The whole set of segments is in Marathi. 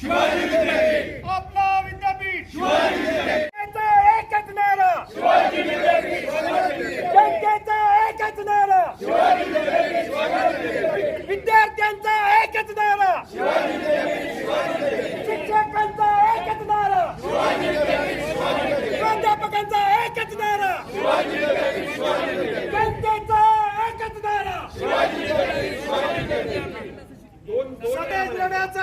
शिवाजी विद्यापीठ आपला विद्यापीठ शिवाजी विद्यापीठ एकच नारा शिवाजी विद्यापीठ एकच नारा शिवाजी विद्यापीठ विद्यार्थ्यांचा एकच नारा शिवाजी विद्यापीठ शिक्षकांचा एकच नारा शिवाजी विद्यापीठ प्राध्यापकांचा एकच नारा शिवाजी विद्यापीठ जनतेचा एकच नारा शिवाजी विद्यापीठ दोन दोन लढ्याचा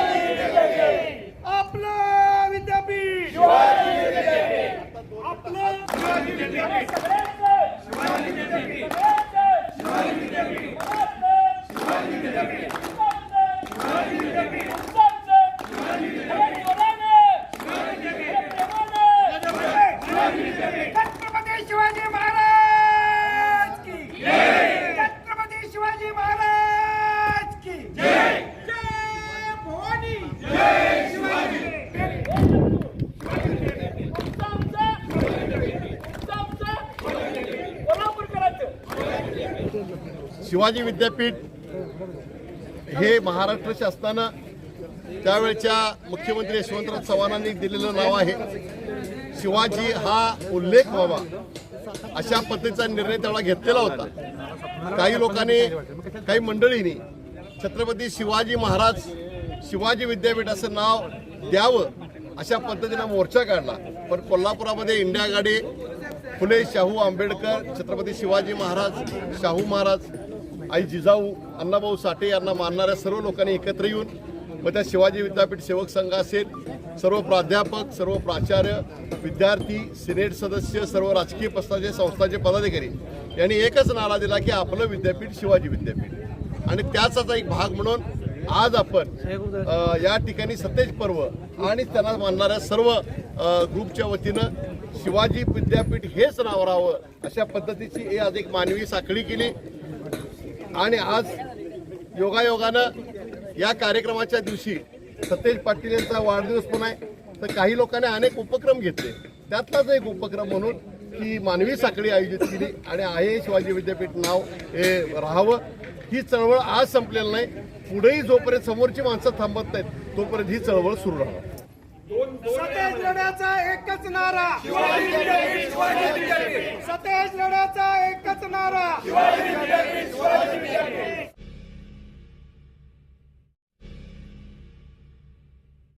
शिवाजी विद्यापीठ हे महाराष्ट्र शासनानं त्यावेळच्या मुख्यमंत्री यशवंतराव चव्हाणांनी दिलेलं नाव आहे. शिवाजी हा उल्लेख व्हावा अशा पद्धतीचा निर्णय त्यावेळा घेतलेला होता. काही लोकांनी काही मंडळींनी छत्रपती शिवाजी महाराज शिवाजी विद्यापीठ असं नाव द्यावं अशा पद्धतीनं मोर्चा काढला. पण कोल्हापुरामध्ये इंडिया गाडी फुले शाहू आंबेडकर छत्रपती शिवाजी महाराज शाहू महाराज आई जिजाऊ अण्णाभाऊ साठे यांना मानणाऱ्या सर्व लोकांनी एकत्र येऊन मग त्या शिवाजी विद्यापीठ सेवक संघ असेल सर्व प्राध्यापक सर्व प्राचार्य विद्यार्थी सिनेट सदस्य सर्व राजकीय पक्षाचे संस्थाचे पदाधिकारी यांनी एकच नारा दिला की आपलं विद्यापीठ शिवाजी विद्यापीठ. आणि त्याचाच एक भाग म्हणून आज आपण या ठिकाणी सतेज पर्व आणि त्यांना मानणाऱ्या सर्व ग्रुपच्या वतीनं शिवाजी विद्यापीठ हेच नाव राहावं अशा पद्धतीची हे आज एक मानवी साखळी केली. आणि आज योगायोगानं या कार्यक्रमाच्या दिवशी सतेज पाटील यांचा वाढदिवस पण आहे. तर काही लोकांनी अनेक उपक्रम घेतले. त्यातलाच एक उपक्रम म्हणून की मानवी साखळी आयोजित केली आणि आहे शिवाजी विद्यापीठ नाव हे राहावं. ही चळवळ आज संपलेली नाही. पुढेही जोपर्यंत समोरची माणसं थांबत नाहीत तोपर्यंत ही चळवळ सुरू राहणार. सतेज लढ्याचा एकच नारा. सतेज लढ्याचा एकच नारा.